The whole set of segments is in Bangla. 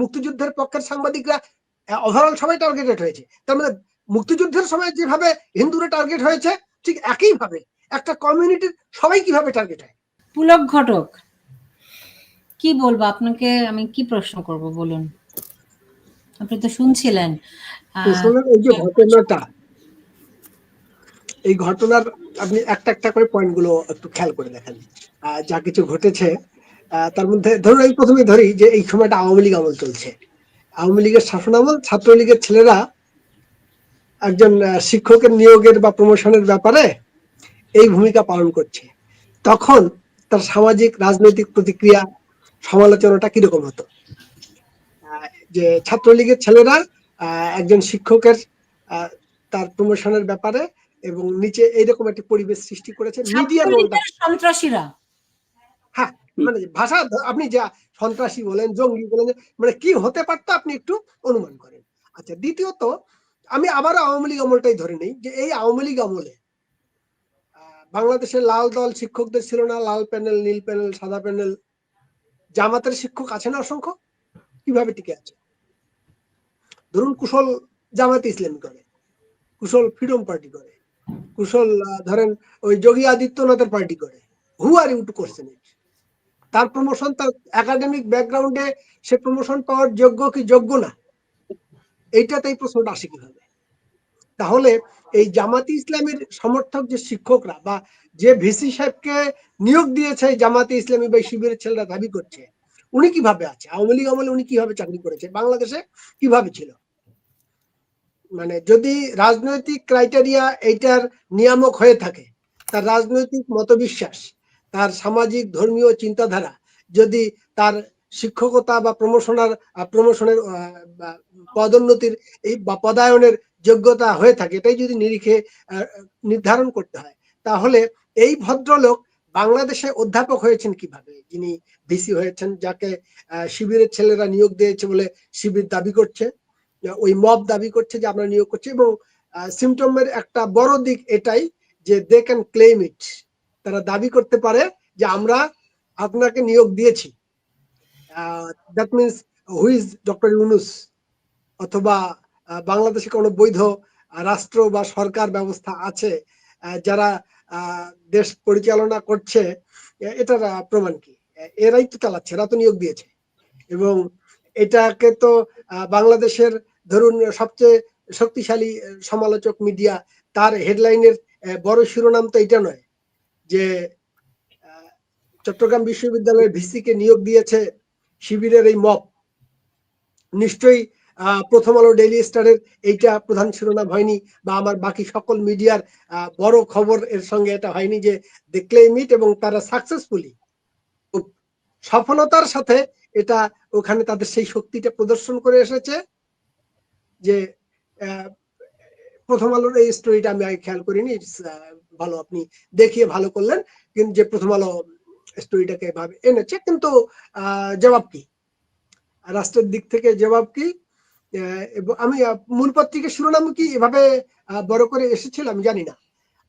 মুক্তিযুদ্ধের পক্ষের সাংবাদিকরা ওভারঅল সবাই টার্গেটেড হয়েছে। তার মানে মুক্তিযুদ্ধের সময় যেভাবে হিন্দুরা টার্গেট হয়েছে ঠিক একইভাবে একটা কমিউনিটির সবাই কীভাবে টার্গেট হয়? পুলক ঘটক কি বলব আপনাকে? আমি কি প্রশ্ন করব বলুন? আপনি তো শুনছিলেন। এই যে ঘটনাটা এই ঘটনার আপনি একটা একটা করে পয়েন্টগুলো একটু খেয়াল করে দেখেন। যা কিছু ঘটেছে তার মধ্যে ধরুন এই প্রথমে ধরি যে এই সময়টা আওয়ামী লীগ আমল চলছে। আওয়ামী লীগের শাসনামল ছাত্রলীগের ছেলেরা একজন শিক্ষকের নিয়োগের বা প্রমোশনের ব্যাপারে এই ভূমিকা পালন করছে। তখন তার সামাজিক রাজনৈতিক প্রতিক্রিয়া সমালোচনাটা কীরকম হতো? যে ছাত্রলীগের ছেলেরা আহ, একজন শিক্ষকের তার প্রমোশনের ব্যাপারে এবং নিচে এইরকম একটি পরিবেশ সৃষ্টি করেছে। মিডিয়া সন্ত্রাসীরা। হ্যাঁ মানে ভাষা আপনি যা সন্ত্রাসী বলেন, জঙ্গি বলেন মানে কি হতে পারতো আপনি একটু অনুমান করেন। আচ্ছা দ্বিতীয়ত, আমি আবার আওয়ামী লীগ আমলটাই ধরে নেই যে এই আওয়ামী লীগ আমলে বাংলাদেশের লাল দল শিক্ষকদের ছিল না, লাল প্যানেল, নীল প্যানেল, সাদা প্যানেল, জামাতের শিক্ষক আছে না অসংখ্য? কীভাবে টিকে আছে? ধরুন কুশল জামাতে ইসলামী করে, কুশল ফ্রিডম পার্টি করে, কুশল ধরেন ওই যোগী আদিত্যনাথের পার্টি করে who are you to question তার প্রমোশন তার একাডেমিক ব্যাকগ্রাউন্ডে সে প্রমোশন পাওয়ার যোগ্য কি যোগ্য না? এইটাতে এই প্রশ্নটা আসে কীভাবে? তাহলে এই জামাতি ইসলামের সমর্থক যে শিক্ষকরা বা যে ভিসি সাহেবকে নিয়োগ দিয়েছে জামাতি ইসলামী বা শিবিরের ছেলেরা দাবি করছে, উনি কীভাবে আছে? আওয়ামী লীগ আমলে উনি কীভাবে চাকরি করেছে? বাংলাদেশে কীভাবে ছিল? মানে যদি রাজনৈতিক ক্রাইটেরিয়া এইটার নিয়ামক হয়ে থাকে, তার রাজনৈতিক মতবিশ্বাস তার সামাজিক ধর্মীয় চিন্তাধারা, যদি তার শিক্ষকতা বা প্রমোশনার প্রমোশনের পদোন্নতির এই বা পদায়নের যোগ্যতা হয়ে থাকে, এটাই যদি নিরিখে নির্ধারণ করতে হয়, তাহলে এই ভদ্রলোক বাংলাদেশে অধ্যাপক হয়েছেন কীভাবে? যিনি ভিসি হয়েছেন, যাকে শিবিরের ছেলেরা নিয়োগ দিয়েছে বলে শিবির দাবি করছে ওই মব দাবি করছে যে আমরা নিয়োগ করছি এবং সিমটমের একটা বড় দিক এটাই যে দে ক্যান ক্লেম ইট তারা দাবি করতে পারে যে আমরা আপনাকে নিয়োগ দিয়েছি। That means who's doctor Yunus অথবা বাংলাদেশে কোনো বৈধ রাষ্ট্র বা সরকার ব্যবস্থা আছে যারা দেশ পরিচালনা করছে এটার প্রমাণ কি? এরাই তো চালাচ্ছে, এরা তো নিয়োগ দিয়েছে। এবং এটাকে তো বাংলাদেশের ধরুন সবচেয়ে শক্তিশালী সমালোচক মিডিয়া, তার হেডলাইনের বড় শিরোনাম তো এটা নয়। যে চট্টগ্রাম বিশ্ববিদ্যালয়ের ভিসি কে নিয়োগ দিয়েছে শিবিরের এই মব। নিশ্চয়ই প্রথম আলো ডেইলি স্টারের এইটা প্রধান শিরোনাম হয়নি বা আমার বাকি সকল মিডিয়ার বড় খবর এর সঙ্গে এটা হয়নি যে দেখলে মিট এবং তারা সাকসেসফুলি সফলতার সাথে এটা ওখানে তাদের সেই শক্তিটা প্রদর্শন করে এসেছে যে প্রথম আলোর এই স্টোরিটা আমি খেয়াল করিনি ভালো আপনি দেখিয়ে ভালো করলেন। কিন্তু যে প্রথম আলো স্টোরিটাকে এভাবে এনেছে, কিন্তু জবাব কি? রাষ্ট্রের দিক থেকে জবাব কি? আমি মূল পত্রিকার শিরোনাম কি এভাবে বড় করে এসেছিল আমি জানি না।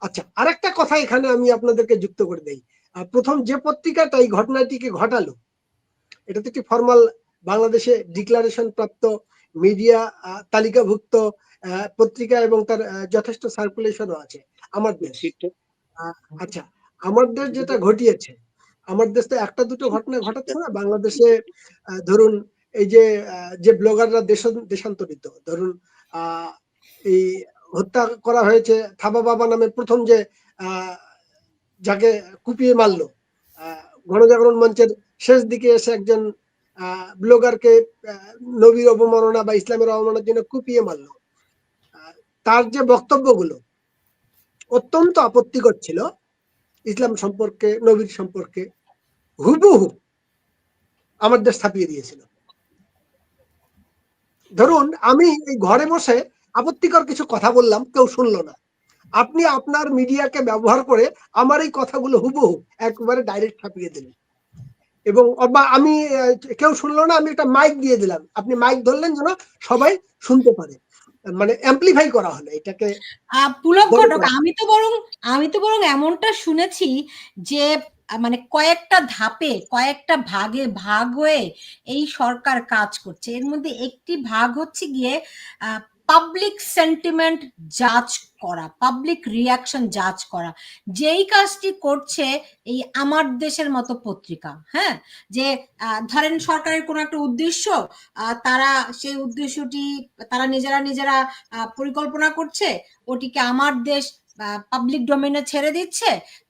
আচ্ছা আরেকটা কথা এখানে আমি আপনাদেরকে যুক্ত করে দেই। প্রথম যে পত্রিকাটা এই ঘটনাটিকে ঘটালো, এটা তো একটি ফর্মাল বাংলাদেশে ডিক্লারেশন প্রাপ্ত মিডিয়া তালিকাভুক্ত পত্রিকা এবং তার যথেষ্ট সার্কুলেশনও আছে। আমার দেশ। আচ্ছা আমার দেশ যেটা ঘটিয়েছে আমার দেশ তো একটা দুটো ঘটনা ঘটাচ্ছে না? বাংলাদেশে ধরুন এই যে আহ, যে ব্লগাররা দেশ দেশান্তরিত ধরুন এই হত্যা করা হয়েছে থাবা বাবা নামে প্রথম যে যাকে কুপিয়ে মারলো আহ, গণজাগরণ মঞ্চের শেষ দিকে এসে একজন আহ, ব্লগারকে নবীর অবমাননা বা ইসলামের অবমাননার জন্য কুপিয়ে মারলো। আহ, তার যে বক্তব্যগুলো অত্যন্ত আপত্তিকর ছিল ইসলাম সম্পর্কে, নবীর সম্পর্কে। হুবহু আমার দেশ ছাপিয়ে দিয়েছিল। ধরুন, আমি এই ঘরে বসে আপত্তিকর কিছু কথা বললাম, কেউ শুনলো না। আপনি আপনার মিডিয়াকে ব্যবহার করে আমার এই কথাগুলো হুবহু একবারে ডাইরেক্ট ছাপিয়ে দিলেন। এবং আমি কেউ শুনলো না, আমি একটা মাইক দিয়ে দিলাম। আপনি মাইক ধরলেন যেন সবাই শুনতে পারে। মানে অ্যাম্পলিফাই করা হলো এটাকে পুলক ঘটক আমি তো বরং আমি তো বরং এমনটা শুনেছি যে মানে কয়েকটা ধাপে কয়েকটা ভাগে ভাগ হয়ে এই সরকার কাজ করছে। এর মধ্যে একটি ভাগ হচ্ছে গিয়ে পাবলিক সেন্টিমেন্ট জাজ করা পাবলিক রিয়াকশন জাজ করা। যেই কাজটি করছে এই আমার দেশের মতো পত্রিকা হ্যাঁ? যে ধরেন সরকারের কোনো একটা উদ্দেশ্য তারা সেই উদ্দেশ্যটি, তারা নিজেরা নিজেরা পরিকল্পনা করছে, ওটিকে আমার দেশ পাবলিক ডোমেনে ছেড়ে দিচ্ছে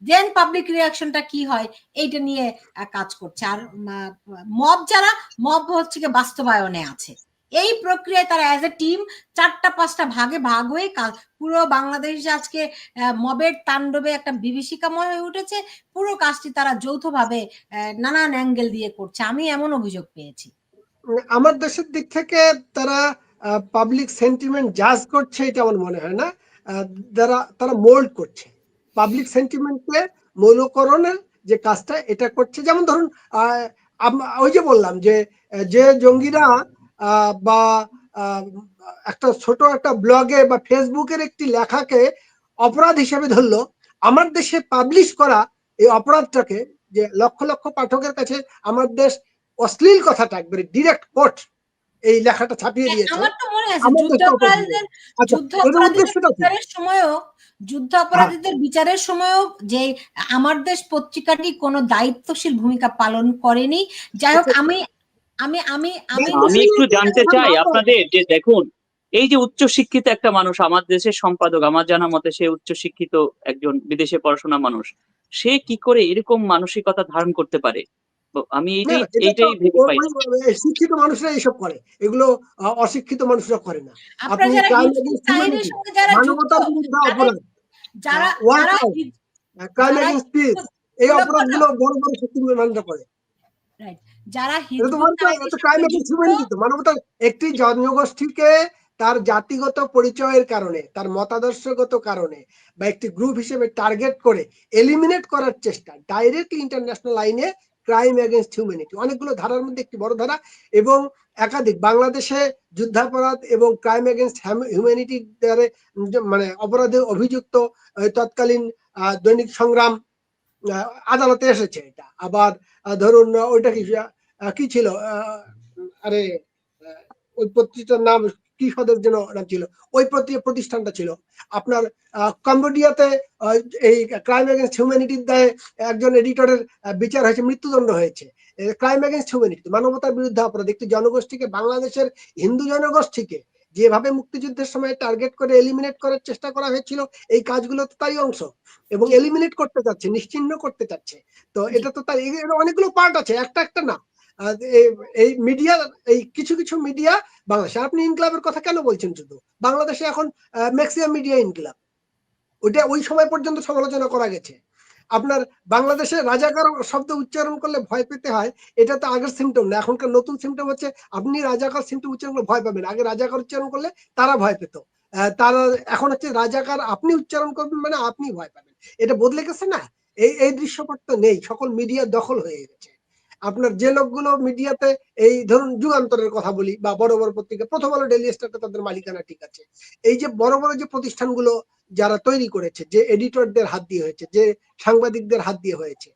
দেন পাবলিক রিয়াকশনটা কি হয়? এইটা নিয়ে কাজ করছে। আর মব যারা মব হচ্ছে বাস্তবায়নে আছে। এই প্রক্রিয়ায় তারা অ্যাজ এ টিম চারটা পাঁচটা ভাগে ভাগ হয়ে পুরো বাংলাদেশ আজকে মবের তাণ্ডবে একটা বিভীষিকাময় হয়ে উঠেছে। পুরো কাজটি তারা যৌথভাবে নানান অ্যাঙ্গেল দিয়ে করছে। আমি এমন অভিযোগ পেয়েছি। আমার দেশের দিক থেকে তারা পাবলিক সেন্টিমেন্ট জাজ করছে এটা আমার মনে হয় না। তারা তারা মোল্ড করছে। পাবলিক সেন্টিমেন্টকে মৌলকরণের যে কাজটা এটা করছে। যেমন ধরুন ওই যে বললাম যে যে জঙ্গিরা বা একটা ছোট একটা ব্লগে বা ফেসবুকের একটি লেখাকে অপরাধ হিসেবে ধরলো। আমার দেশে পাবলিশ করা এই অপরাধটাকে যে লক্ষ লক্ষ পাঠকের কাছে আমার দেশ অশ্লীল কথাটা একবারে ডিরেক্ট কোট এই লেখাটা ছাপিয়ে দিয়েছে। আমার তো মনে আছে যুদ্ধ অপরাধীদের আচ্ছা যুদ্ধ অপরাধীদের বিচারের সময়ও যুদ্ধ অপরাধীদের বিচারের সময়ও যে আমার দেশ পত্রিকাটি কোনো দায়িত্বশীল ভূমিকা পালন করেনি। যাই হোক আচ্ছা। আমি আমি আমি আমি আমি একটু জানতে চাই আপনাদের যে দেখুন এই যে উচ্চ শিক্ষিত একটা মানুষ আমার দেশের সম্পাদক আমার জানা মতে সে উচ্চ শিক্ষিত একজন বিদেশে পড়াশোনা মানুষ সে কি করে এরকম মানসিকতা ধারণ করতে পারে? আমি এইটাই এইটাই ভেবে পাই ওই- ওই শিক্ষিত মানুষরা এইসব করে। এগুলো অশিক্ষিত মানুষরা করে না। আপনারা আপনি যারা মানবতার বিরুদ্ধে অপরাধ এই অপরাধগুলো বড় বড় শক্তি মানুষরা করে। যারা এটা তো হিজবুত বলতে তাহরিরের এটা ক্রাইম সঙ্গে এগেন্স্ট যুক্ত, হিউম্যানিটি তো। মানবতার একটি জনগোষ্ঠীকে তার জাতিগত পরিচয়ের কারণে তার মতাদর্শগত কারণে বা একটি গ্রুপ হিসেবে টার্গেট করে এলিমিনেট করার চেষ্টা ডাইরেক্টলি ইন্টারন্যাশনাল আইনে ক্রাইম এগেনস্ট হিউম্যানিটি অনেকগুলো ধারার মধ্যে একটি বড় ধারা এবং একাধিক। বাংলাদেশে যুদ্ধাপরাধ এবং ক্রাইম এগেনস্ট হিউম্যানিটি মানে অপরাধে অভিযুক্ত তৎকালীন দৈনিক সংগ্রাম আদালতে এসেছে এটা। আবার ধরুন ওইটা কি কি ছিল? আরে ওই পত্রিকার নাম কি সদের জন্য নাম ছিল? ওই প্রতিষ্ঠানটা ছিল। আপনার কম্বোডিয়াতে এই ক্রাইম এগেনস্ট হিউম্যানিটির দায়ে একজন এডিটরের বিচার হয়েছে, মৃত্যুদণ্ড হয়েছে। ক্রাইম এগেনস্ট হিউম্যানিটি মানবতার বিরুদ্ধে অপরাধ। একটি জনগোষ্ঠীকে বাংলাদেশের হিন্দু জনগোষ্ঠীকে যেভাবে মুক্তিযুদ্ধের সময় টার্গেট করে এলিমিনেট করার চেষ্টা করা হয়েছিল, এই কাজগুলো তো তারই অংশ। এবং এলিমিনেট করতে চাচ্ছে, নিশ্চিহ্ন করতে চাচ্ছে। তো এটা তো তার অনেকগুলো পার্ট আছে, একটা একটা না। এই- মিডিয়া এই কিছু কিছু মিডিয়া বাংলাদেশে। আপনি ইনকলাবের কথা কেন বলছেন শুধু? বাংলাদেশে এখন ম্যাক্সিমাম মিডিয়া ইনকলাব। ওইটা ওই সময় পর্যন্ত সমালোচনা করা গেছে। আপনার বাংলাদেশে রাজাকার শব্দ উচ্চারণ করলে ভয় পেতে হয়, এটা তো আগের সিমটম না। এখনকার নতুন সিমটম হচ্ছে, আপনি রাজাকার সিমটম উচ্চারণ করলে ভয় পাবেন। আগে রাজাকার উচ্চারণ করলে তারা ভয় পেত। তারা এখন হচ্ছে রাজাকার, আপনি উচ্চারণ করবেন মানে আপনি ভয় পাবেন। এটা বদলে গেছে না? এই এই দৃশ্যপট তো নেই। সকল মিডিয়া দখল হয়ে গেছে। আপনার যে লোকগুলো মিডিয়াতে এই ধরুন যুগান্তরের কথা বলি বা বড় বড় পত্রিকা প্রথম আলো ডেলি স্টারটা তাদের মালিকানা ঠিক আছে। এই যে বড় বড় যে প্রতিষ্ঠানগুলো যারা তৈরি করেছে যে এডিটরদের হাত দিয়ে হয়েছে যে সাংবাদিকদের হাত দিয়ে হয়েছে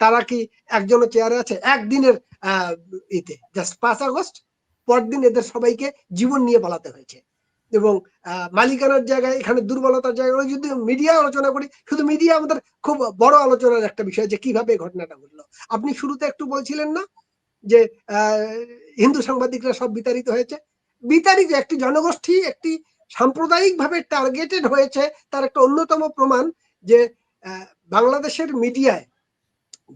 তারা কি একজনও চেয়ারে আছে? একদিনের আহ, ইতে জাস্ট পাঁচ আগস্ট পরদিন এদের সবাইকে জীবন নিয়ে পালাতে হয়েছে। এবং মালিকানার জায়গায়, এখানে দুর্বলতার জায়গায় যদি মিডিয়া আলোচনা করি, শুধু মিডিয়া আমাদের খুব বড় আলোচনার একটা বিষয় যে কীভাবে ঘটনাটা ঘটলো আপনি শুরুতে একটু বলছিলেন না যে হিন্দু সাংবাদিকরা সব বিতাড়িত হয়েছে বিতাড়িত একটি জনগোষ্ঠী, একটি সাম্প্রদায়িক ভাবে টার্গেটেড হয়েছে, তার একটা অন্যতম প্রমাণ যে বাংলাদেশের মিডিয়ায়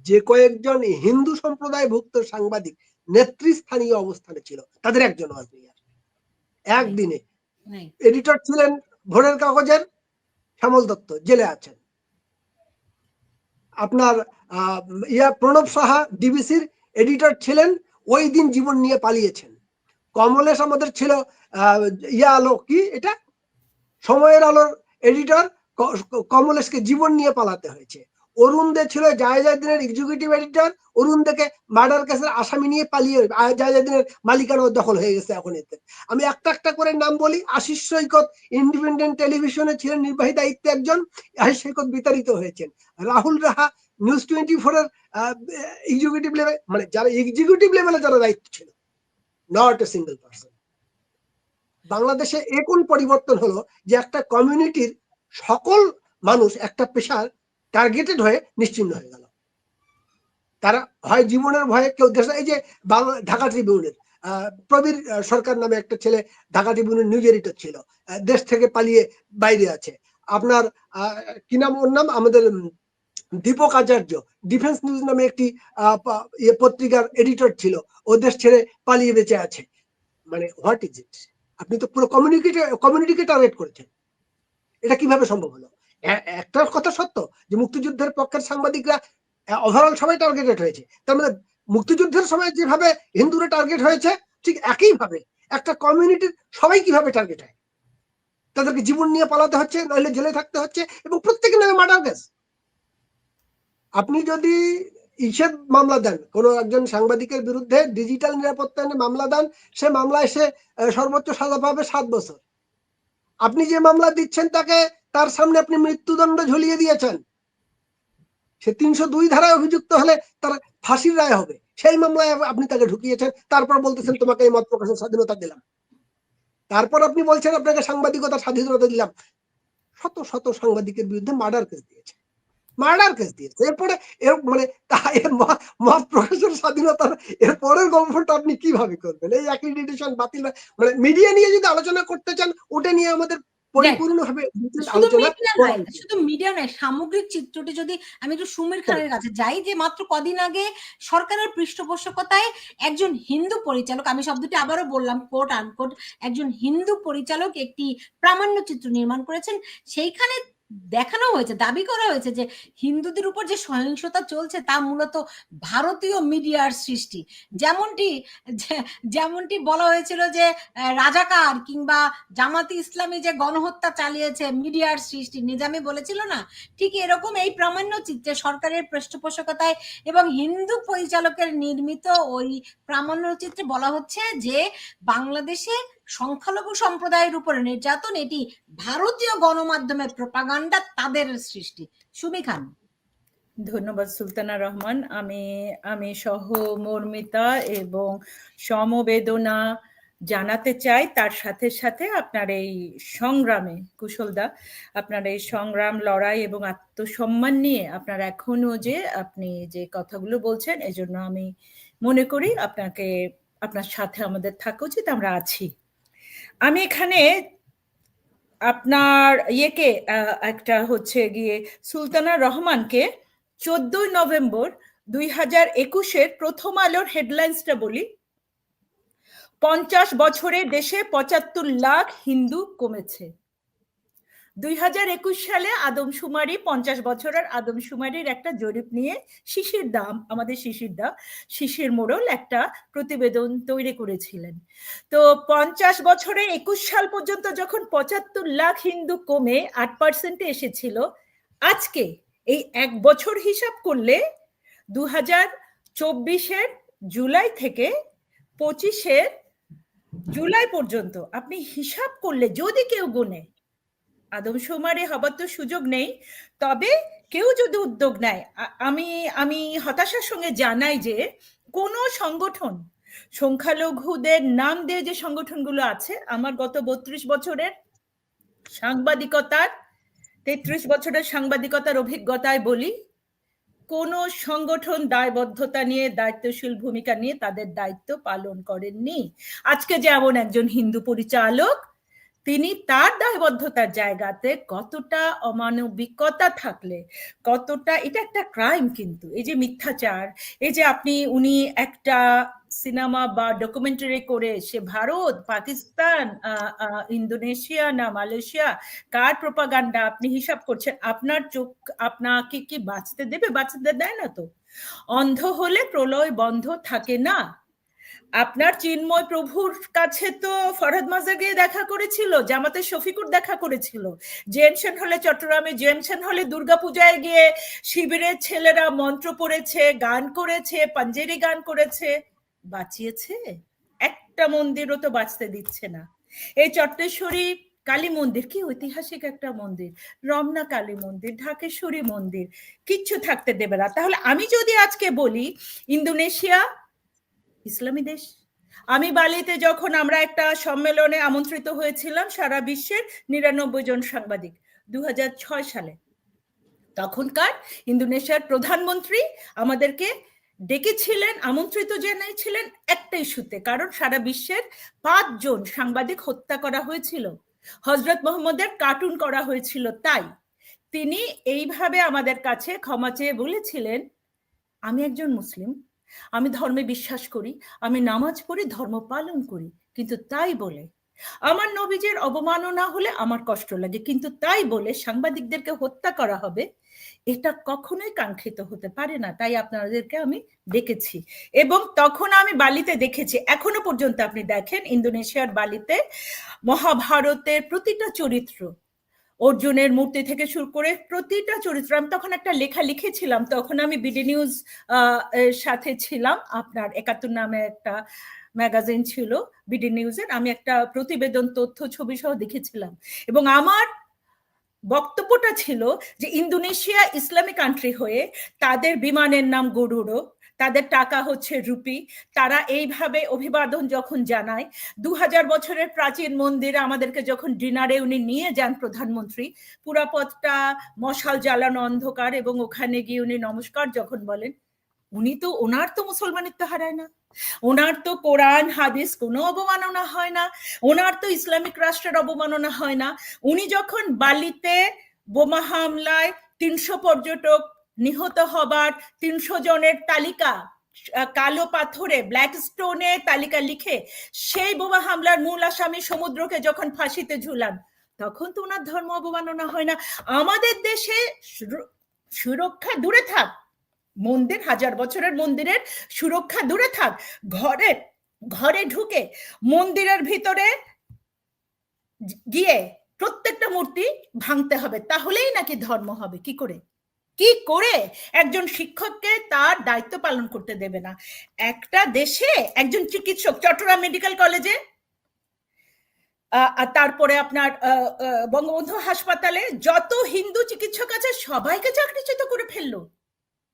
যে কয়েকজন হিন্দু সম্প্রদায়ভুক্ত সাংবাদিক নেতৃস্থানীয় অবস্থানে ছিল, তাদের একজন একদিনে। এডিটর ছিলেন ভোরের কাগজের শ্যামল দত্ত, জেলে আছেন। আপনার ইয়া প্রণব সাহা, ডিবিসির এডিটর ছিলেন, ওই দিন জীবন নিয়ে পালিয়েছেন। কমলেশ আমাদের ছিল ইয়া আলো, কি এটা? সময়ের আলোর এডিটর কমলেশকে জীবন নিয়ে পালাতে হয়েছে। অরুণ দে ছিল জায়জাদিনের এক্সিকিউটিভ এডিটর অরুণ দেকে মার্ডার কেসের আসামি নিয়ে পালিয়ে জায়জাদিনের মালিকানা দখল হয়ে গেছে এখন এতে। আমি একটা একটা করে নাম বলি। আশিস সৈকত ইন্ডিপেন্ডেন্ট টেলিভিশনে ছিলেন নির্বাহী দায়িত্বে একজন। আশিস সৈকত বিতাড়িত হয়েছেন। Rahul Raha news twenty four এর এক্সিকিউটিভ লেভেল মানে যারা এক্সিকিউটিভ লেভেলে যারা দায়িত্ব ছিল নট এ সিঙ্গেল পার্সন বাংলাদেশে এ কোন পরিবর্তন হলো যে একটা কমিউনিটির সকল মানুষ একটা পেশার টার্গেটেড হয়ে নিশ্চিন্ন হয়ে গেল। তারা হয় জীবনের ভয়ে কেউ দেশ এই যে বাংলা, ঢাকা ট্রিবিউনের প্রবীর সরকার নামে একটা ছেলে ঢাকা ট্রিবিউনের নিউজ এডিটর ছিল দেশ থেকে পালিয়ে বাইরে আছে। আপনার কি নাম ওর নাম? আমাদের দীপক আচার্য ডিফেন্স নিউজ নামে একটি ইয়ে পত্রিকার এডিটর ছিল, ও দেশ ছেড়ে পালিয়ে বেঁচে আছে। মানে হোয়াট ইজ ইট আপনি তো পুরো কমিউনিটি কমিউনিটিকে টার্গেট করেছেন। এটা কীভাবে সম্ভব হলো? একটা কথা সত্য যে মুক্তিযুদ্ধের পক্ষের সাংবাদিকরা ওভারঅল সবাই টার্গেটেড হয়েছে। তার মানে মুক্তিযুদ্ধের সময় যেভাবে হিন্দুরা টার্গেট হয়েছে ঠিক একইভাবে একটা কমিউনিটির সবাই কীভাবে টার্গেট হয়? তাদেরকে জীবন নিয়ে পালাতে হচ্ছে নইলে জেলে থাকতে হচ্ছে এবং প্রত্যেকের নামে মার্ডার কেস আপনি যদি ইসের মামলা দেন কোন একজন সাংবাদিকের বিরুদ্ধে ডিজিটাল নিরাপত্তা এনে মামলা দেন সে মামলায় আহ, সর্বোচ্চ সাজা পাবে সাত বছর। আপনি যে মামলা দিচ্ছেন তাকে তার সামনে আপনি মৃত্যুদণ্ড ঝুলিয়ে দিয়েছেন। সে তিনশো দুই ধারায় অভিযুক্ত হলে তার ফাঁসির রায় হবে। সেই মামলায় আপনি তাকে ঢুকিয়েছেন, তারপর বলতেছেন তোমাকে এই মত প্রকাশের স্বাধীনতা দিলাম। তারপর আপনি বলছেন আপনাকে সাংবাদিকতার স্বাধীনতা দিলাম। শত শত সাংবাদিকের বিরুদ্ধে মার্ডার কেস দিয়েছে। মার্ডার কেস দিয়েছে। এরপরে এর মানে মত প্রকাশের স্বাধীনতার এর পরের গল্পটা আপনি কীভাবে করবেন? এই অ্যাক্রিডিটেশন বাতিল মানে মিডিয়া নিয়ে যদি আলোচনা করতে চান, ওটা নিয়ে আমাদের পরিপূর্ণভাবে detail শুধু আলোচনা মিডিয়া করা নয় উচিত। শুধু মিডিয়া নয় সামগ্রিক চিত্রটি যদি আমি একটু সুমির খানের কাছে যাই যে মাত্র কদিন আগে সরকারের পৃষ্ঠপোষকতায় একজন হিন্দু পরিচালক আমি শব্দটি আবারও বললাম কোট আনকোট একজন হিন্দু পরিচালক একটি প্রামাণ্য চিত্র নির্মাণ করেছেন সেইখানে দেখানো হয়েছে, দাবি করা হয়েছে যে হিন্দুদের উপর যে সহিংসতা চলছে তা মূলত ভারতীয় মিডিয়ার সৃষ্টি। যেমনটি যেমনটি বলা হয়েছিল যে রাজাকার কিংবা জামাতি ইসলামী যে গণহত্যা চালিয়েছে মিডিয়ার সৃষ্টি, নিজামী বলেছিল না? ঠিক এরকম এই প্রামাণ্য চিত্রে সরকারের পৃষ্ঠপোষকতায় এবং হিন্দু পরিচালকের নির্মিত ওই প্রামাণ্য চিত্রে বলা হচ্ছে যে, বাংলাদেশে সংখ্যালঘু সম্প্রদায়ের উপরে নির্যাতন, এটি ভারতীয় গণমাধ্যমের প্রপাগান্ডা তাদের সৃষ্টি। সুমি খান। ধন্যবাদ সুলতানা রহমান। আমি আমি সহমর্মিতা এবং সমবেদনা জানাতে চাই। তার সাথে সাথে আপনার এই সংগ্রামে, কুশলদা, আপনার এই সংগ্রাম, লড়াই এবং আত্মসম্মান নিয়ে আপনার এখনও যে আপনি যে কথাগুলো বলছেন, এজন্য আমি মনে করি আপনাকে, আপনার সাথে আমাদের থাকা উচিত। আমরা আছি। আমি এখানে আপনার ইয়েকে একটা হচ্ছে গিয়ে সুলতানা রহমানকে চোদ্দই নভেম্বর দুই হাজার একুশের প্রথম আলোর হেডলাইন্সটা বলি। পঞ্চাশ বছরে দেশে পঁচাত্তর লাখ হিন্দু কমেছে। দুই হাজার একুশ সালে আদমশুমারি, পঞ্চাশ বছরের আদমশুমারির একটা জরিপ নিয়ে শিশির দাম আমাদের শিশির দা, শিশির মোড়ল একটা প্রতিবেদন তৈরি করেছিলেন। তো পঞ্চাশ বছরে একুশ সাল পর্যন্ত যখন পঁচাত্তর লাখ হিন্দু কমে আট পার্সেন্টে এসেছিল, আজকে এই এক বছর হিসাব করলে দু হাজার চব্বিশের জুলাই থেকে পঁচিশের জুলাই পর্যন্ত আপনি হিসাব করলে যদি কেউ গুনে আদমশুমারি হবার তো সুযোগ নেই। তবে কেউ যদি উদ্যোগ নেয় আমি আমি হতাশার সঙ্গে জানাই যে কোনো সংগঠন, সংখ্যালঘুদের নাম দিয়ে যে সংগঠনগুলো আছে, আমার গত বত্রিশ বছরের সাংবাদিকতার, তেত্রিশ বছরের সাংবাদিকতার অভিজ্ঞতায় বলি, কোন সংগঠন দায়বদ্ধতা নিয়ে, দায়িত্বশীল ভূমিকা নিয়ে তাদের দায়িত্ব পালন করেননি। আজকে যেমন একজন হিন্দু পরিচালক তিনি তার দায়বদ্ধতার জায়গাতে কতটা অমানবিকতা থাকলে, কতটা, এটা একটা ক্রাইম কিন্তু, এই যে মিথ্যাচার, এই যে আপনি, উনি একটা সিনেমা বা ডকুমেন্টারি করে সে ভারত, পাকিস্তান ইন্দোনেশিয়া না মালয়েশিয়া, কার প্রপাগান্ডা আপনি হিসাব করছেন, আপনার চোখ আপনাকে কি বাঁচতে দেবে? বাঁচতে দেয় না তো। অন্ধ হলে প্রলয় বন্ধ থাকে না। আপনার চিন্ময় প্রভুর কাছে তো ফরহাদ মাজা গিয়ে দেখা করেছিল, জামাতে শফিকুর দেখা করেছিল। জেমসেন হলে চট্টগ্রামে জেমসেন হলে দুর্গাপূজায় গিয়ে শিবিরের ছেলেরা মন্ত্র পড়েছে, গান করেছে, পাঞ্জেরি গান করেছে, বাঁচিয়েছে? একটা মন্দিরও তো বাঁচতে দিচ্ছে না। এই চট্টেশ্বরী কালী মন্দির, কি ঐতিহাসিক একটা মন্দির? রমনা কালী মন্দির, ঢাকেশ্বরী মন্দির, কিচ্ছু থাকতে দেবে না। তাহলে আমি যদি আজকে বলি, ইন্দোনেশিয়া ইসলামী দেশ? আমি বালিতে যখন আমরা একটা সম্মেলনে আমন্ত্রিত হয়েছিলাম সারা বিশ্বের নিরানব্বই জন সাংবাদিক, দুহাজার ছয় সালে। তখনকার ইন্দোনেশিয়ার প্রধানমন্ত্রী আমাদেরকে ডেকেছিলেন, আমন্ত্রিত জানিয়েছিলেন একটা ইস্যুতে কারণ সারা বিশ্বের পাঁচজন সাংবাদিক হত্যা করা হয়েছিল। হজরত মোহাম্মদের কার্টুন করা হয়েছিল তাই। তিনি এইভাবে আমাদের কাছে ক্ষমা চেয়ে বলেছিলেন, আমি একজন মুসলিম আমি ধর্মে বিশ্বাস করি, আমি নামাজ পড়ি, ধর্ম পালন করি। কিন্তু তাই বলে, আমার নবীজের অবমাননা হলে আমার কষ্ট লাগে। কিন্তু তাই বলে সাংবাদিকদেরকে হত্যা করা হবে, এটা কখনোই কাঙ্ক্ষিত হতে পারে না। তাই আপনাদেরকে আমি দেখেছি এবং তখন আমি বালিতে দেখেছি, এখনও পর্যন্ত আপনি দেখেন ইন্দোনেশিয়ার বালিতে মহাভারতের প্রতিটা চরিত্র। অর্জুনের মূর্তি থেকে শুরু করে প্রতিটা চরিত্র, আমি তখন একটা লেখা লিখেছিলাম, তখন আমি বিডি নিউজ সাথে ছিলাম। আপনার একাত্তর নামে একটা ম্যাগাজিন ছিল বিডি নিউজের আমি একটা প্রতিবেদন তথ্য ছবি সহ দেখেছিলাম। এবং আমার বক্তব্যটা ছিল যে, ইন্দোনেশিয়া ইসলামিক কান্ট্রি হয়ে তাদের বিমানের নাম গরুড়ো তাদের টাকা হচ্ছে রুপি। তারা এইভাবে অভিবাদন যখন জানায় দু হাজার বছরের প্রাচীন মন্দিরে আমাদেরকে যখন ডিনারে উনি নিয়ে যান প্রধানমন্ত্রী, পুরাপথটা মশাল জ্বালানো অন্ধকার এবং ওখানে গিয়ে উনি নমস্কার যখন বলেন, উনি তো ওনার তো মুসলমানিত্ব হারায় না। ওনার তো কোরআন, হাদিস কোনো অবমাননা হয় না। ওনার তো ইসলামিক রাষ্ট্রের অবমাননা হয় না। উনি যখন বালিতে বোমা হামলায় তিনশো পর্যটক নিহত হবার তিনশো জনের তালিকা কালো পাথরে ব্ল্যাক স্টোনে তালিকা লিখে সেই বোমা হামলার মূল আসামি সমুদ্রকে যখন ফাঁসিতে ঝুলান, তখন তো ওনার ধর্ম অবমাননা হয় না। আমাদের দেশে সুরক্ষা দূরে থাক, মন্দির, হাজার বছরের মন্দিরের সুরক্ষা দূরে থাক, ঘরে ঘরে ঢুকে মন্দিরের ভিতরে গিয়ে প্রত্যেকটা মূর্তি ভাঙতে হবে, তাহলেই নাকি ধর্ম হবে, কি করে? কি করে একজন শিক্ষককে তার দায়িত্ব পালন করতে দেবে না? একটা দেশে একজন চিকিৎসক চট্টগ্রাম মেডিকেল কলেজে তারপরে আপনার বঙ্গবন্ধু হাসপাতালে যত হিন্দু চিকিৎসক আছে সবাইকে চাকরিচ্যুত করে ফেলল।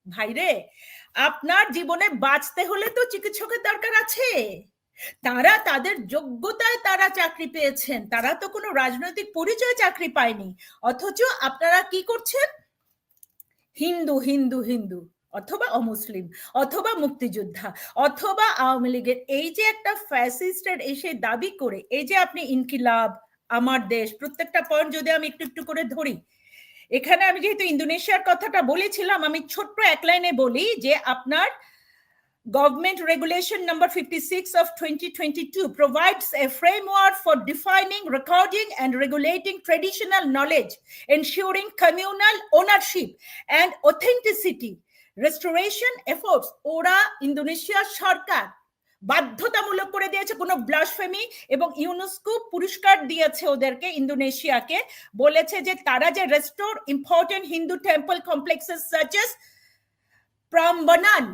ভাইরে, আপনার জীবনে বাঁচতে হলে তো চিকিৎসকের দরকার আছে। তারা তাদের যোগ্যতায় তারা চাকরি পেয়েছেন, তারা তো কোনো রাজনৈতিক পরিচয় চাকরি পায়নি, অথচ আপনারা কি করছেন? হিন্দু হিন্দু হিন্দু, অথবা অমুসলিম, অথবা মুক্তিযোদ্ধা, অথবা আওয়ামী লীগের। এই যে একটা ফ্যাসিস্টের এসে দাবি করে, এই যে আপনি ইনকিলাব, আমার দেশ, প্রত্যেকটা পয়েন্ট যদি আমি একটু একটু করে ধরি, এখানে আমি যেহেতু ইন্দোনেশিয়ার কথাটা বলেছিলাম, আমি ছোট্ট এক লাইনে বলি যে আপনার Government Regulation number 56 of 2022 provides a framework for defining, recording, and regulating traditional knowledge, ensuring communal ownership and authenticity. Restoration efforts ওরা ইন্দোনেশিয়ার সরকার বাধ্যতামূলক করে দিয়েছে কোনো ব্লাসফেমি এবং ইউনেস্কো পুরস্কার দিয়েছে ওদেরকে ইন্দোনেশিয়াকে বলেছে যে তারা যে restore important Hindu temple complexes such as Prambanan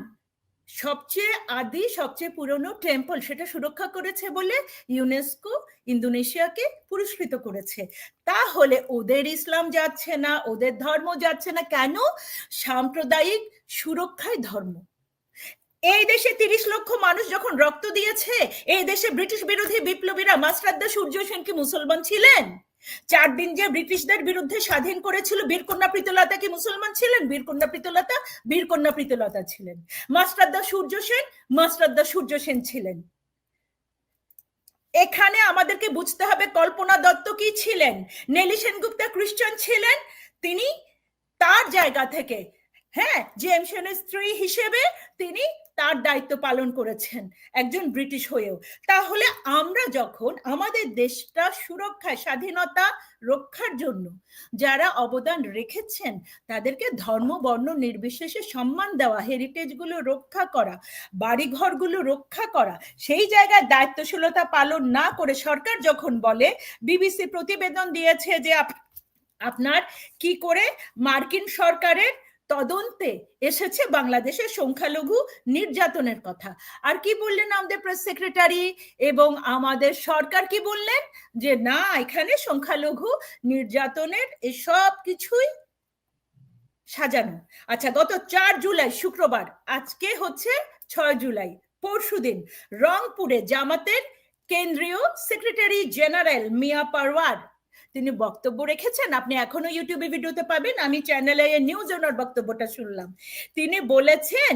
সবচেয়ে আদি, সবচেয়ে পুরনো টেম্পল সেটা সুরক্ষা করেছে বলে ইউনেস্কো ইন্দোনেশিয়াকে পুরস্কৃত করেছে। তাহলে ওদের ইসলাম যাচ্ছে না, ওদের ধর্ম যাচ্ছে না, কেন? সাম্প্রদায়িক সুরক্ষায় ধর্ম। এই দেশে তিরিশ লক্ষ মানুষ যখন রক্ত দিয়েছে, এই দেশে ব্রিটিশ বিরোধী বিপ্লবীরা মাস্টারদা সূর্য সেন কি মুসলমান ছিলেন? চার দিন যে ব্রিটিশদের বিরুদ্ধে স্বাধীন করেছিল বীরকন্যা প্রীতলতা কি মুসলমান ছিলেন? বীরকন্যা প্রীতলতা বীরকন্যা প্রীতলতা ছিলেন। মাস্টারদা সূর্য সেন মাস্টারদা সূর্য সেন ছিলেন। এখানে আমাদেরকে বুঝতে হবে কল্পনা দত্ত কি ছিলেন? নেলি সেনগুপ্তা খ্রিস্টান ছিলেন? তিনি তার জায়গা থেকে হ্যাঁ জেমস সেনের স্ত্রী হিসেবে তিনি তার দায়িত্ব পালন করেছেন একজন ব্রিটিশ হয়েও। তাহলে আমরা যখন আমাদের দেশটা সুরক্ষায়, স্বাধীনতা রক্ষার জন্য যারা অবদান রেখেছেন, তাদেরকে ধর্ম, বর্ণ নির্বিশেষে সম্মান দেওয়া হেরিটেজগুলো রক্ষা করা, বাড়িঘরগুলো রক্ষা করা, সেই জায়গায় দায়িত্বশীলতা পালন না করে সরকার যখন বলে, বিবিসি প্রতিবেদন দিয়েছে যে আপ- আপনার কি করে মার্কিন সরকারের তদন্তে এসেছে বাংলাদেশের সংখ্যালঘু নির্যাতনের কথা। আর কি বললেন আমাদের প্রেস সেক্রেটারি এবং আমাদের সরকার কি বললেন? যে না, এখানে সংখ্যালঘু নির্যাতনের এসব কিছুই সাজানো। আচ্ছা গত চার জুলাই, শুক্রবার, আজকে হচ্ছে ছয় জুলাই পরশুদিন রংপুরে জামাতের কেন্দ্রীয় সেক্রেটারি জেনারেল মিয়া পারওয়ার তিনি বক্তব্য রেখেছেন, আপনি এখনও ইউটিউবে ভিডিওতে পাবেন, আমি চ্যানেলে নিউজ ওনার বক্তব্যটা শুনলাম। তিনি বলেছেন,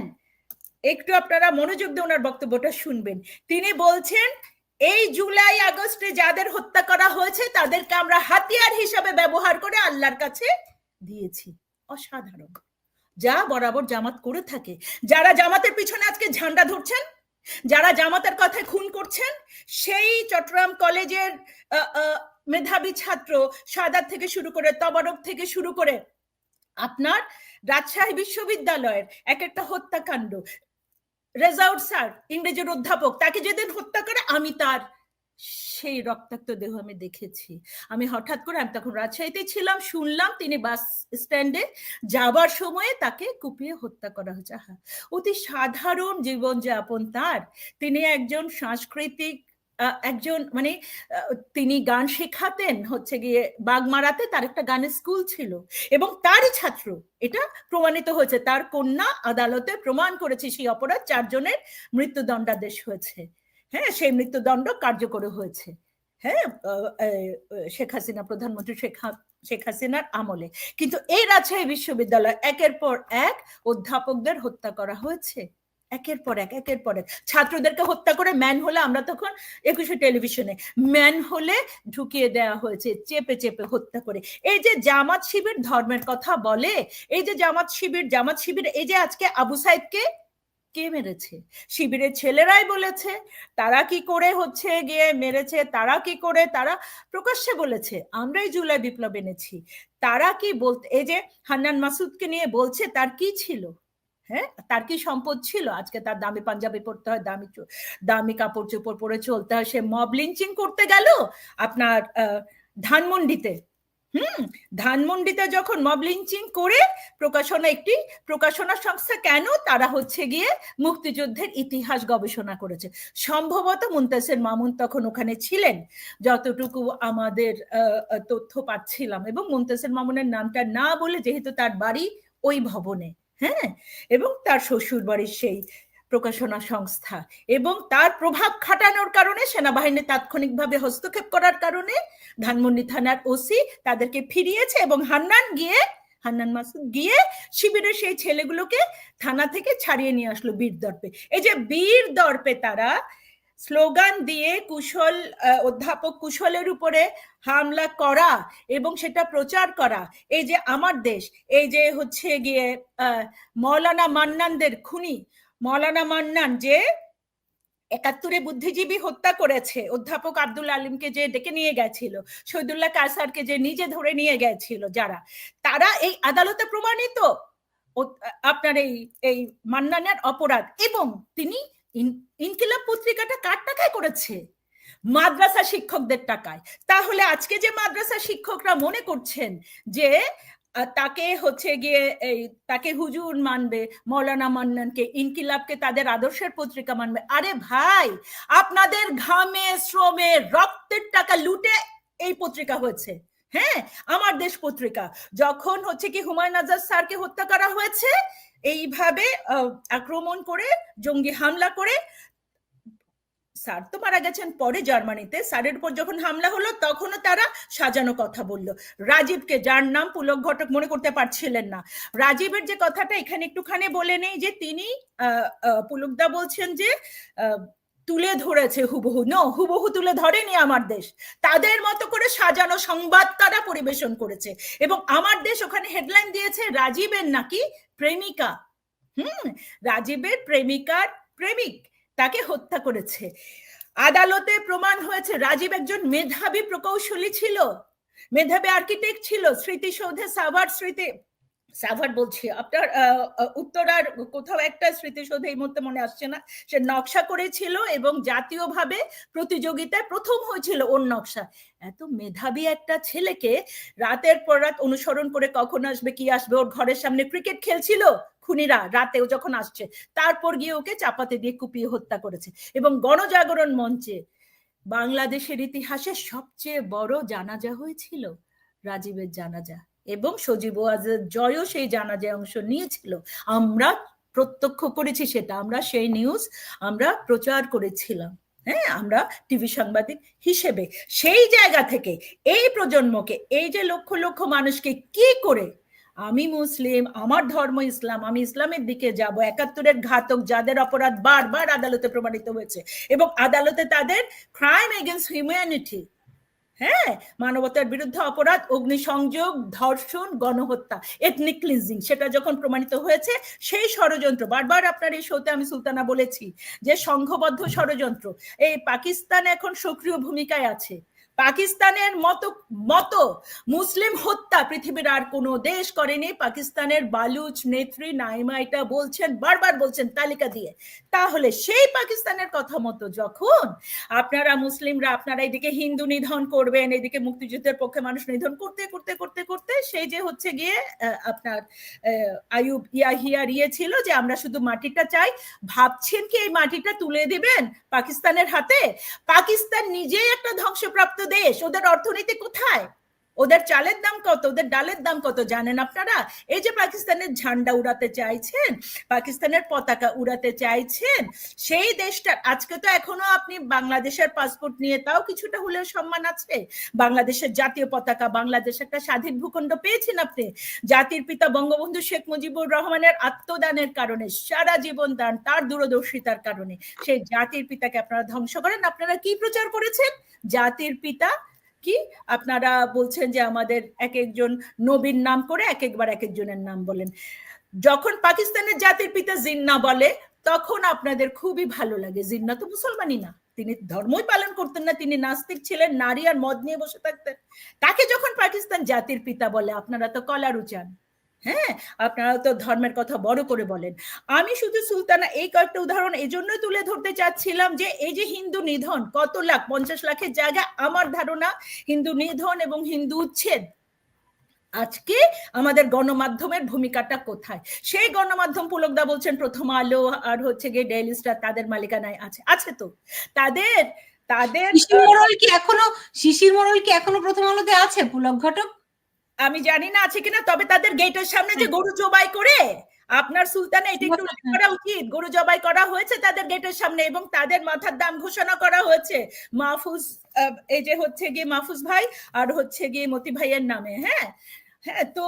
একটু আপনারা মনোযোগ দিয়ে ওনার বক্তব্যটা শুনবেন। তিনি বলছেন, এই জুলাই আগস্টে যাদের হত্যা করা হয়েছে, তাদেরকে আমরা হাতিয়ার হিসাবে ব্যবহার করে আল্লাহর কাছে দিয়েছি। অসাধারণ। যা বরাবর জামাত করে থাকে। যারা জামাতের পিছনে আজকে ঝান্ডা ধরছেন, যারা জামাতের কথায় খুন করছেন, সেই চট্টগ্রাম কলেজের মেধাবী ছাত্র সাদাত থেকে শুরু করে তবারক থেকে শুরু করে আপনার রাজশাহী বিশ্ববিদ্যালয়ের এক একটা হত্যাকাণ্ড। রেজাউট স্যার, ইংরেজির অধ্যাপক, তাকে যেদিন হত্যা করে আমি তার সেই রক্তাক্ত দেহ আমি দেখেছি। আমি হঠাৎ করে, আমি তখন রাজশাহীতে ছিলাম, শুনলাম তিনি বাস স্ট্যান্ডে যাবার সময়ে তাকে কুপিয়ে হত্যা করা হয়েছে। অতি সাধারণ জীবনযাপন তার। তিনি একজন সাংস্কৃতিক একজন মানে তিনি গান শেখাতেন হচ্ছে গিয়ে বাগমারাতে তার একটা গানের স্কুল ছিল। এবং তারই ছাত্র, এটা প্রমাণিত হয়েছে। তার কন্যা আদালতে প্রমাণ করেছে সেই অপরাধ, চারজনের মৃত্যুদণ্ডাদেশ হয়েছে। হ্যাঁ সেই মৃত্যুদণ্ড কার্যকর হয়েছে। হ্যাঁ শেখ হাসিনা, প্রধানমন্ত্রী শেখ শেখ হাসিনার আমলে। কিন্তু এই রাজশাহী বিশ্ববিদ্যালয়। একের পর এক অধ্যাপকদের হত্যা করা হয়েছে। একের পর এক, একের পর এক। ছাত্রদেরকে হত্যা করে ম্যান হলে আমরা তখন একুশে টেলিভিশনে, ম্যান হলে ঢুকিয়ে দেওয়া হয়েছে, চেপে চেপে হত্যা করে। এই যে জামাত শিবির ধর্মের কথা বলে, এই যে জামাত শিবির জামাত শিবির, এই যে আজকে আবু সাইদকে কে মেরেছে? শিবিরের ছেলেরাই বলেছে, তারা কি করে হচ্ছে গিয়ে মেরেছে, তারা কি করে, তারা প্রকাশ্যে বলেছে, আমরাই জুলাই বিপ্লব এনেছি। তারা কি বলতে, এই যে হান্নান মাসুদকে নিয়ে বলছে, তার কি ছিল? হ্যাঁ? তার কি সম্পদ ছিল? আজকে তার দামি পাঞ্জাবি পরতে হয়, দামি দামি কাপড় চোপড় পরে চলতে হয়, সে মব লিঞ্চিং করতে গেল আপনার ধানমন্ডিতে। হুম? ধানমন্ডিতে যখন মব লিঞ্চিং করে প্রকাশনা একটি প্রকাশনা সংস্থা, কেন? তারা হচ্ছে গিয়ে মুক্তিযুদ্ধের ইতিহাস গবেষণা করেছে। সম্ভবত মুন্তাসের মামুন তখন ওখানে ছিলেন। যতটুকু আমাদের তথ্য পাচ্ছিলাম। এবং মুন্তাসের মামুনের নামটা না বলে যেহেতু তার বাড়ি ওই ভবনে। হ্যাঁ? এবং তার শ্বশুর বাড়ির সেই প্রকাশনা সংস্থা এবং তার প্রভাব খাটানোর কারণে, সেনাবাহিনী তাৎক্ষণিকভাবে হস্তক্ষেপ করার কারণে ধানমন্ডি থানার ওসি তাদেরকে ফিরিয়েছে এবং হান্নান গিয়ে, হান্নান মাসুদ গিয়ে শিবিরের সেই ছেলেগুলোকে থানা থেকে ছাড়িয়ে নিয়ে আসলো বীর দর্পে এই যে বীর দর্পে তারা স্লোগান দিয়ে কুশল অধ্যাপক কুশলের উপরে হামলা করা এবং সেটা প্রচার করা। এই যে আমার দেশ, এই যে হচ্ছে গিয়ে মৌলানা মান্নানদের খুনি, মৌলানা মান্নান যে একাত্তরে বুদ্ধিজীবী হত্যা করেছে, অধ্যাপক আব্দুল আলিমকে যে ডেকে নিয়ে গেছিল, শহীদুল্লাহ কাসারকে যে নিজে ধরে নিয়ে গেছিল যারা, তারা এই আদালতে প্রমাণিত আপনার এই এই মান্নানের অপরাধ এবং তিনি ইনকিলাব পত্রিকাটা কার টাকায় করেছে? মাদ্রাসা শিক্ষকদের টাকায়। তাহলে আজকে যে মাদ্রাসা শিক্ষকরা মনে করছেন যে তাকে হচ্ছে গিয়ে এই, তাকে হুজুর মানবে, মৌলানা মান্নানকে, ইনকিলাবকে তাদের আদর্শের পত্রিকা মানবে, আরে ভাই, আপনাদের ঘামে, শ্রমে, রক্তের টাকা লুটে এই পত্রিকা হয়েছে। হ্যাঁ আমার দেশ পত্রিকা। যখন হচ্ছে কি হুমায়ুন আজাদ স্যারকে হত্যা করা হয়েছে এইভাবে আক্রমণ করে, জঙ্গি হামলা করে, স্যার তো মারা গেছেন পরে জার্মানিতে, স্যারের উপর যখন হামলা হলো তখনও তারা সাজানো কথা বলল। রাজীবকে যার নাম পুলক ঘটক মনে করতে পারছিলেন না। রাজীবের যে কথাটা এখানে একটুখানি বলে নেই যে তিনি পুলকদা বলছেন যে তুলে ধরেছে হুবহু। নো হুবহু তুলে ধরেনি আমার দেশ। তাদের মতো করে সাজানো সংবাদ তারা পরিবেশন করেছে? এবং আমার দেশ ওখানে হেডলাইন দিয়েছে, রাজীবের নাকি প্রেমিকা। হুম, রাজীবের প্রেমিকার প্রেমিক তাকে হত্যা করেছে। আদালতে প্রমাণ হয়েছে, রাজীব একজন মেধাবী প্রকৌশলী ছিল। মেধাবী আর্কিটেক্ট ছিল, স্মৃতিসৌধে সাভার স্মৃতি সাভার বলছি, আপনার উত্তরার কোথাও একটা স্মৃতিসৌধ এই মুহূর্তে মনে আসছে না। সে নকশা করেছিল এবং জাতীয়ভাবে প্রতিযোগিতায় প্রথম হয়েছিল ওর নকশা। এত মেধাবী একটা ছেলেকে রাতের পর রাত অনুসরণ করে কখন আসবে, কি আসবে, ওর ঘরের সামনে ক্রিকেট খেলছিল খুনিরা রাতেও যখন আসছে, তারপর গিয়ে ওকে চাপাতে দিয়ে কুপিয়ে হত্যা করেছে এবং গণজাগরণ মঞ্চে বাংলাদেশের ইতিহাসে সবচেয়ে বড় জানাজা হয়েছিল রাজীবের জানাজা। এবং সজীব ওয়াজের জয়ও সেই জানাজায় অংশ নিয়েছিল। আমরা প্রত্যক্ষ করেছি সেটা, আমরা সেই নিউজ আমরা প্রচার করেছিলাম। হ্যাঁ আমরা টিভি সাংবাদিক হিসেবে সেই জায়গা থেকে এই প্রজন্মকে, এই যে লক্ষ লক্ষ মানুষকে কি করে আমি মুসলিম, আমার ধর্ম ইসলাম, আমি ইসলামের দিকে যাব, একাত্তরের ঘাতক যাদের অপরাধ বারবার আদালতে প্রমাণিত হয়েছে এবং আদালতে তাদের ক্রাইম এগেনস্ট হিউম্যানিটি হ্যাঁ? মানবতার বিরুদ্ধে অপরাধ, অগ্নিসংযোগ, ধর্ষণ, গণহত্যা এথনিক ক্লিনজিং সেটা যখন প্রমাণিত হয়েছে, সেই ষড়যন্ত্র, বারবার আপনার এই শোতে আমি সুলতানা বলেছি যে সংঘবদ্ধ ষড়যন্ত্র, এই পাকিস্তান এখন সক্রিয় ভূমিকায় আছে। পাকিস্তানের মতো মতো মুসলিম হত্যা পৃথিবীর আর কোনো দেশ করেনি। পাকিস্তানের বালুচ নেত্রী নাইমা এটা বলছেন, বারবার বলছেন তালিকা দিয়ে। তাহলে সেই পাকিস্তানের কথা মতো যখন আপনারা মুসলিমরা আপনারা এদিকে হিন্দু নিধন করবেন, এদিকে মুক্তিযুদ্ধের পক্ষে মানুষ নিধন করতে করতে করতে করতে সেই যে হচ্ছে গিয়ে আপনার আয়ুব ইয়াহিয়ার ইয়ে ছিল যে আমরা শুধু মাটিটা চাই, ভাবছেন কি এই মাটিটা তুলে দিবেন পাকিস্তানের হাতে? পাকিস্তান নিজেই একটা ধ্বংসপ্রাপ্ত দেশ ওদের অর্থনীতি কোথায়? ওদের চালের দাম কত? ওদের ডালের দাম কত? জানেন আপনারা? এই যে পাকিস্তানের ঝান্ডা উড়াতে চাইছেন, পাকিস্তানের পতাকা উড়াতে চাইছেন, সেই দেশটা, আজকে তো এখনও আপনি বাংলাদেশের পাসপোর্ট নিয়ে তাও কিছুটা হলেও সম্মান আছে। বাংলাদেশের জাতীয় পতাকা, বাংলাদেশ একটা স্বাধীন ভূখণ্ড পেয়েছেন আপনি। জাতির পিতা বঙ্গবন্ধু শেখ মুজিবুর রহমানের আত্মদানের কারণে, সারা জীবন দান, তার দূরদর্শিতার কারণে। সেই জাতির পিতাকে আপনারা ধ্বংস করেন। আপনারা কি প্রচার করেছেন? জাতির পিতা কি? আপনারা বলছেন যে আমাদের এক একজন নবীর নাম করে এক একবার এক একজনের নাম বলেন। যখন পাকিস্তানের জাতির পিতা জিন্না বলে, তখন আপনাদের খুবই ভালো লাগে। জিন্না তো মুসলমানই না। তিনি ধর্মই পালন করতেন না। তিনি নাস্তিক ছিলেন, নারী আর মদ নিয়ে বসে থাকতেন। তাকে যখন পাকিস্তান জাতির পিতা বলে, আপনারা তো কলার উচান হ্যাঁ? আপনারা তো ধর্মের কথা বড় করে বলেন। আমি শুধু সুলতানা, এই কয়েকটা উদাহরণ এই জন্য তুলে ধরতে চাচ্ছিলাম যে, এই যে হিন্দু নিধন, কত লাখ, পঞ্চাশ লাখের জায়গা, আমার ধারণা হিন্দু নিধন এবং হিন্দু উচ্ছেদ। আজকে আমাদের গণমাধ্যমের ভূমিকাটা কোথায়? সেই গণমাধ্যম পুলকদা বলছেন, প্রথম আলো আর হচ্ছে গিয়ে ডেইলি স্টার তাদের মালিকানায় আছে। আছে তো? তাদের তাদের, শিশির মোড়ল কি এখনও, শিশির মোড়ল কি এখনও প্রথম আলোতে আছে পুলক ঘটক? আমি জানি না আছে কিনা তবে তাদের গেটের সামনে যে গরু জবাই করে আপনার সুলতানে এটা একটু করা উচিত। গরু জবাই করা হয়েছে তাদের গেটের সামনে এবং তাদের মাথার দাম ঘোষণা করা হয়েছে। মাহফুজ এই যে হচ্ছে গিয়ে মাহফুজ ভাই আর হচ্ছে গিয়ে মতি ভাইয়ের নামে হ্যাঁ? হ্যাঁ তো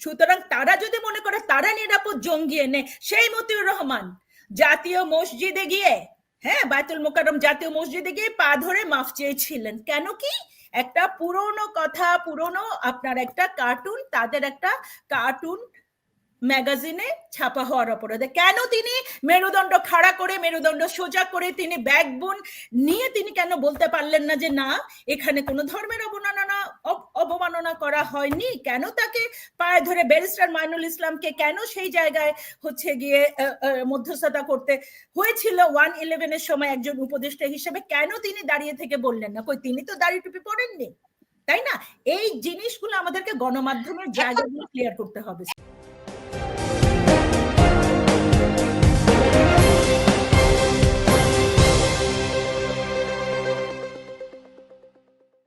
সুতরাং তারা যদি মনে করে তারা নিরাপদ জঙ্গি এনে সেই মতিউর রহমান জাতীয় মসজিদে গিয়ে হ্যাঁ বায়তুল মোকাররম জাতীয় মসজিদে গিয়ে পা ধরে মাফ চেয়েছিলেন। কেন কি? একটা পুরনো কথা পুরনো আপনার একটা কার্টুন তাদের একটা কার্টুন ম্যাগাজিনে ছাপা হওয়ার অপরাধে। কেন তিনি মেরুদণ্ড খাড়া করে মেরুদণ্ড সোজা করে তিনি ব্যাকবোন নিয়ে তিনি কেন বলতে পারলেন না যে না এখানে কোনো ধর্মের অবমাননা অবমাননা করা হয়নি? কেন তাকে পায়ে ধরে ব্যারিস্টার মাইনুল ইসলামকে কেন সেই জায়গায় হচ্ছে গিয়ে মধ্যস্থতা করতে? হয়েছিল ওয়ান ইলেভেনের সময় একজন উপদেষ্টা হিসেবে। কেন তিনি দাঁড়িয়ে থেকে বললেন না? কই তিনি তো দাড়ি টুপি পড়েননি তাই না? এই জিনিসগুলো আমাদেরকে গণমাধ্যমের জায়গাগুলো ক্লিয়ার করতে হবে।